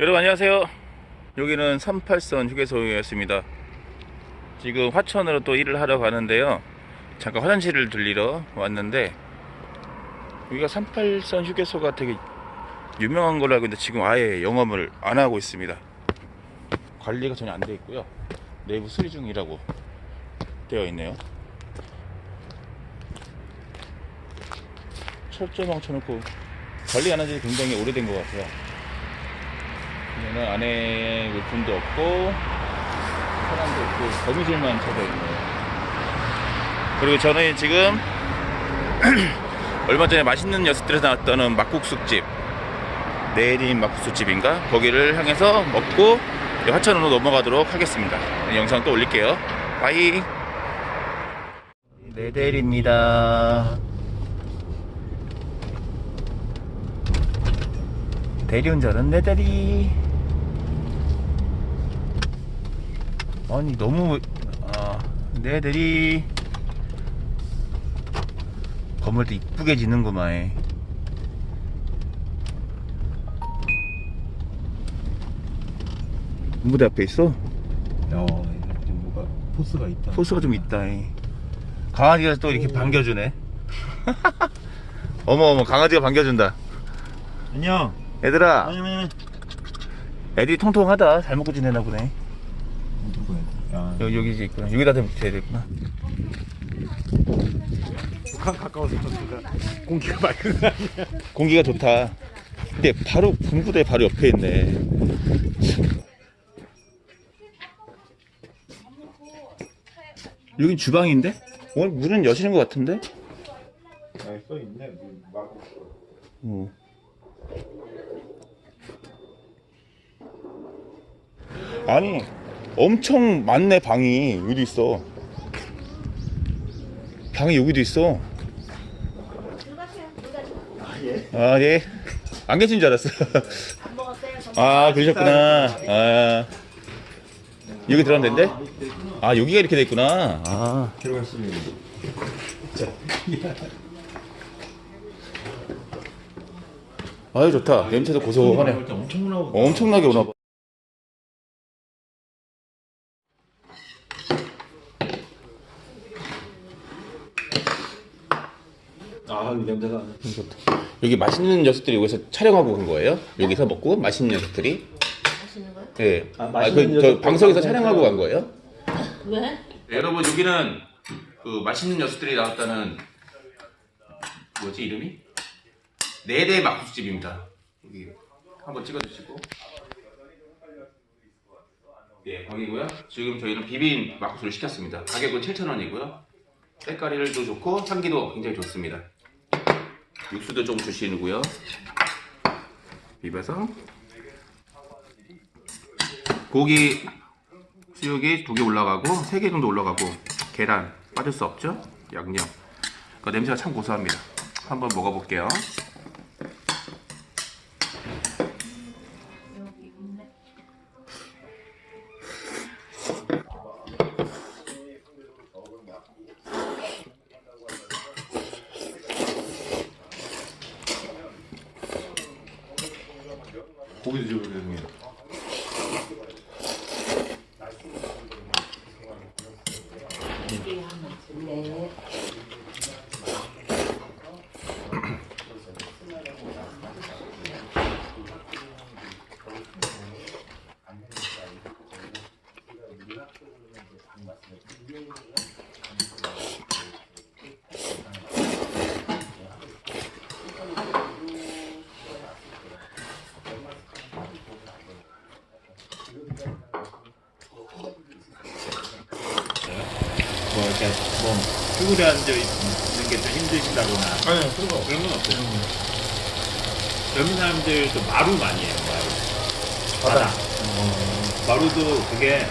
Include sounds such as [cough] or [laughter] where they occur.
여러분 안녕하세요. 여기는 38선 휴게소였습니다. 지금 화천으로 또 일을 하러 가는데요. 잠깐 화장실을 들리러 왔는데 여기가 38선 휴게소가 되게 유명한 걸로 알고 있는데 지금 아예 영업을 안 하고 있습니다. 관리가 전혀 안 돼 있고요. 내부 수리 중이라고 되어 있네요. 철조망 쳐놓고 관리 안 한 지 굉장히 오래된 것 같아요. 얘는 안에 물품도 없고 사람도 없고 거미줄만 쳐져 있네요. 그리고 저는 지금 [clears throat] 얼마 전에 맛있는 녀석들에서 나왔던 막국수집 내림 막국수집인가 거기를 향해서 먹고 화천으로 넘어가도록 하겠습니다. 영상 또 올릴게요. 바이. 네델입니다. 대리운전은 네델이. 아니 너무 아 네들이 건물도 이쁘게 짓는구만 무대 앞에 있어? 야, 뭐가 포스가 있다. 포스가 좀 있다 강아지가 또 이렇게 반겨주네. [laughs] 어머 어머 강아지가 반겨준다. 안녕. 얘들아. 안녕. 애들이 통통하다. 잘 먹고 지내나 보네 여기 여기 있구나 여기다 대면 되겠구나 북한 가까워서 저기가 공기가 맑은 거 아니야? 공기가 좋다. 근데 바로 군부대 바로 옆에 있네. 여긴 주방인데? 오늘 문은 여시는 것 같은데? 아, 써 있네. 막 어. 아니 엄청 많네 방이 여기도 있어. 방이 여기도 있어. 아 예. 안 계신 줄 알았어. 아 그러셨구나. 아 여기 들어가면 된대? 아 여기가 이렇게 돼 있구나. 아 들어갔으면 아유 좋다. 냄새도 고소하네. 엄청나게 오나 봐. 아, 이 냄새가. 여기 맛있는 녀석들이 여기서 촬영하고 간 거예요? 여기서 먹고 맛있는 녀석들이? 맛있는 거요? 네. 아, 아, 맛있는 그, 저 녀석들 방송에서 촬영하고 간 거예요? 왜? 네, 여러분 여기는 그 맛있는 녀석들이 나왔다는 뭐지 이름이? 네대 막국수집입니다. 여기 한번 찍어주시고. 예, 거기고요. 지금 저희는 비빔 막국수를 시켰습니다. 가격은 7,000원이고요. 색깔이도 좋고 향기도 굉장히 좋습니다. 육수도 좀 주시고요. 비벼서. 고기 수육이 두 개 올라가고 세 개 정도 올라가고 계란 빠질 수 없죠? 양념. 그 냄새가 참 고소합니다. 한번 먹어볼게요 고기도 집어주는 게. 네. 뭐 이렇게 뭐 쭈그려 앉아 있는 게 좀 힘드시다거나 아니, 그런 거. 그런 건 없어요. 젊은 사람들도 마루 많이 해요. 마루. 바다. 바다. 마루도 그게